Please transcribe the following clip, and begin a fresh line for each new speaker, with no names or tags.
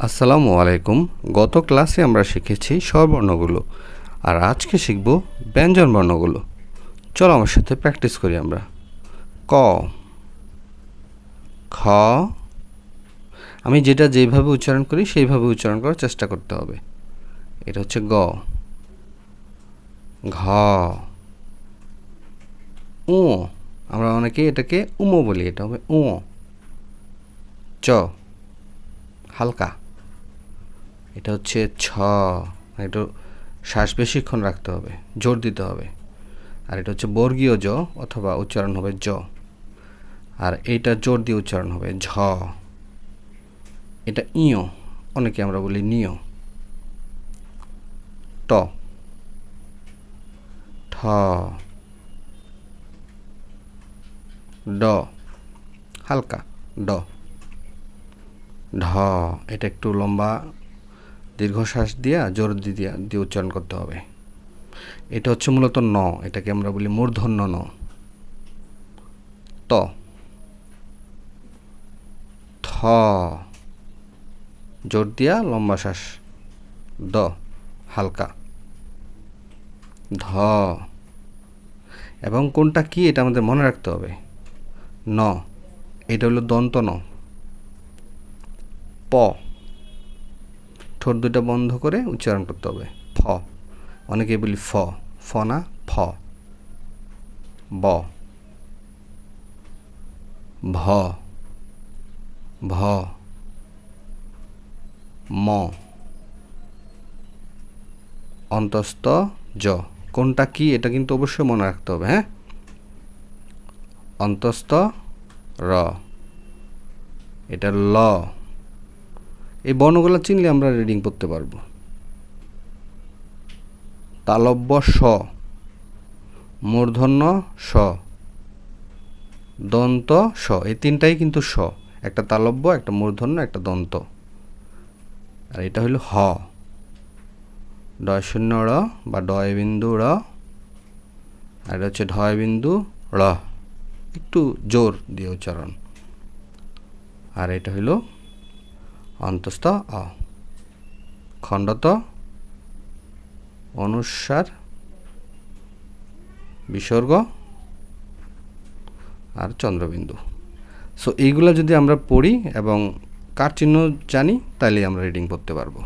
আসসালামু আলাইকুম। গত ক্লাসে আমরা শিখেছি স্বরবর্ণগুলো, আর আজকে শিখব ব্যঞ্জন বর্ণগুলো। চলো আমার সাথে প্র্যাকটিস করি আমরা। ক। খ। আমি যেটা যেভাবে উচ্চারণ করি, সেইভাবে উচ্চারণ করার চেষ্টা করতে হবে। এটা হচ্ছে গ। ঘ। উ। আমরা অনেকে এটাকে উমো বলি, এটা হবে উ। চ। হালকা। এটা হচ্ছে ছ। একটু শ্বাস বেশিক্ষণ রাখতে হবে, জোর দিতে হবে। আর এটা হচ্ছে বর্গীয় জ অথবা উচ্চারণ হবে জ। আর এইটা জোর দিয়ে উচ্চারণ হবে ঝ। এটা ইয়, অনেকে আমরা বলি নিয়। ট। ঠ। ড। হালকা, ড। ঢ। এটা একটু লম্বা দীর্ঘশ্বাস দিয়া, জোর দিয়া, দিয়ে উচ্চারণ করতে হবে। এটা হচ্ছে মূলত ন, এটাকে আমরা বলি মূর্ধন্য ন। ত। থ। জোর দিয়া, লম্বা শ্বাস। দ। হালকা। ধ। এবং কোনটা কি, এটা আমাদের মনে রাখতে হবে। ন। এটা হলো দন্ত ন। প। ঠোঁট দুটো বন্ধ করে উচ্চারণ করতে হবে। ফ। অনেকে বলি ফ। ফ না, ফ। ব। ভ। ভ। ম। অন্তস্থ জ। কোনটা কি এটা কিন্তু অবশ্যই মনে রাখতে হবে হ্যাঁ? অন্তস্থ র। এটা ল। এই বর্ণগুলো চিনলে আমরা রিডিং করতে পারব। তালব্য স, মূর্ধন্য স, দন্ত স, এই তিনটাই কিন্তু স। একটা তালব্য, একটা মূর্ধন্য, একটা দন্ত। আর এটা হলো হ। ডয় শূন্য র বা ডয় বিন্দু র, আর এটা হচ্ছে ঢয় বিন্দু র। একটু জোর দিয়ে উচ্চারণ। আর এটা হইল অন্তস্থ অ। খণ্ডত অনুসার বিসর্গ আর চন্দ্রবিন্দু। সো এইগুলো যদি আমরা পড়ি এবং কার চিহ্ন জানি তাহলে আমরা রিডিং পড়তে পারব।